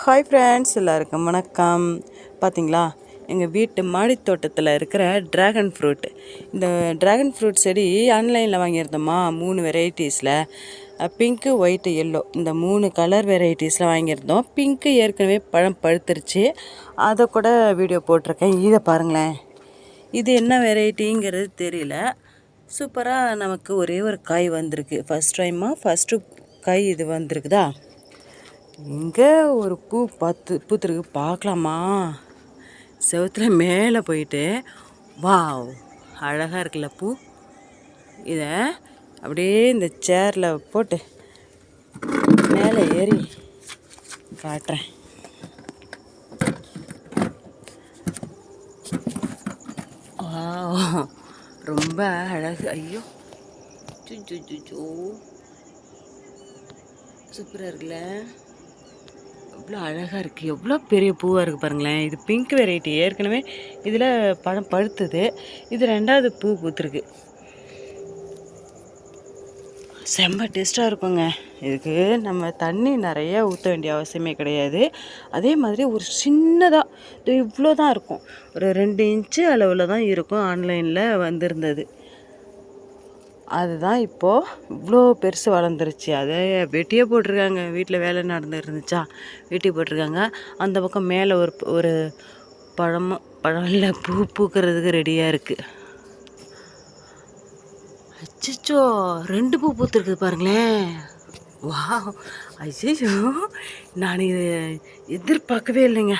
Hi friends எல்லாருக்கும் வணக்கம். பார்த்தீங்களா எங்கள் வீட்டு மாடி தோட்டத்தில் இருக்கிற ட்ராகன் ஃப்ரூட் இந்த ட்ராகன் ஃப்ரூட் செடி ஆன்லைனில் வாங்கியிருந்தோமா? மூணு வெரைட்டிஸில் பிங்க்கு ஒயிட்டு எல்லோ இந்த மூணு கலர் வெரைட்டிஸில் வாங்கியிருந்தோம். பிங்க்கு ஏற்கனவே பழம் பழுத்துருச்சு. அதை கூட வீடியோ போட்டிருக்கேன். இதை பாருங்களேன். இது என்ன வெரைட்டிங்கிறது தெரியல. சூப்பராக நமக்கு ஒரே ஒரு காய் வந்திருக்கு. ஃபஸ்ட் டைமாக ஃபஸ்ட்டு காய் இது வந்திருக்குதா? இங்கே ஒரு பூ பத்து பூத்துருக்கு பார்க்கலாமா? செவுத்துல மேலே போயிட்டு வாவ் அழகாக இருக்குல்ல பூ. இதை அப்படியே இந்த சேரில் போட்டு மேலே ஏறி காட்டுறேன். ரொம்ப அழகு. ஐயோ. சுச்சு சூப்பராக இருக்குல்ல. எவ்வளோ அழகாக இருக்குது எவ்வளோ பெரிய பூவாக இருக்குது பாருங்களேன். இது பிங்க் வெரைட்டி ஏற்கனவே இதில் பழம் பழுத்தது. இது ரெண்டாவது பூ பூத்துருக்கு. செம்ம டேஸ்ட்டாக இருக்குங்க. இதுக்கு நம்ம தண்ணி நிறைய ஊற்ற வேண்டிய அவசியமே கிடையாது. அதே மாதிரி ஒரு சின்னதாக இது இவ்வளோ தான் இருக்கும். ஒரு ரெண்டு இன்ச்சு அளவில் தான் இருக்கும் ஆன்லைனில் வந்திருந்தது. அதுதான் இப்போது இவ்வளோ பெருசு வளர்ந்துருச்சு. அதை வெட்டியே போட்டிருக்காங்க. வீட்டில் வேலை நடந்து இருந்துச்சா வெட்டி போட்டிருக்காங்க. அந்த பக்கம் மேலே ஒரு ஒரு பழம் பழம் இல்லை பூ பூக்கிறதுக்கு ரெடியாக இருக்குது அச்சோ ரெண்டு பூ பூத்துருக்குது பாருங்களேன். வா ஐயோ நான் இது எதிர்பார்க்கவே இல்லைங்க.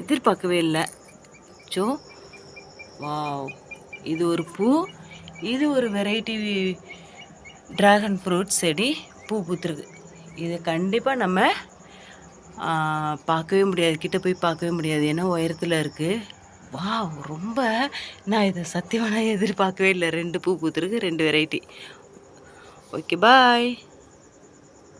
எதிர்பார்க்கவே இல்லை. ச்சோ வாவ்! இது ஒரு பூ. இது ஒரு வெரைட்டி ட்ராகன் ஃப்ரூட் செடி பூ பூத்துருக்கு. இது கண்டிப்பாக நம்ம பார்க்கவே முடியாது. கிட்டே போய் பார்க்கவே முடியாது. ஏன்னா உயரத்தில் இருக்குது வா ரொம்ப நான் இதை சத்தியமாக எதிர்பார்க்கவே இல்லை. ரெண்டு பூ பூத்துருக்கு ரெண்டு வெரைட்டி ஓகே பாய்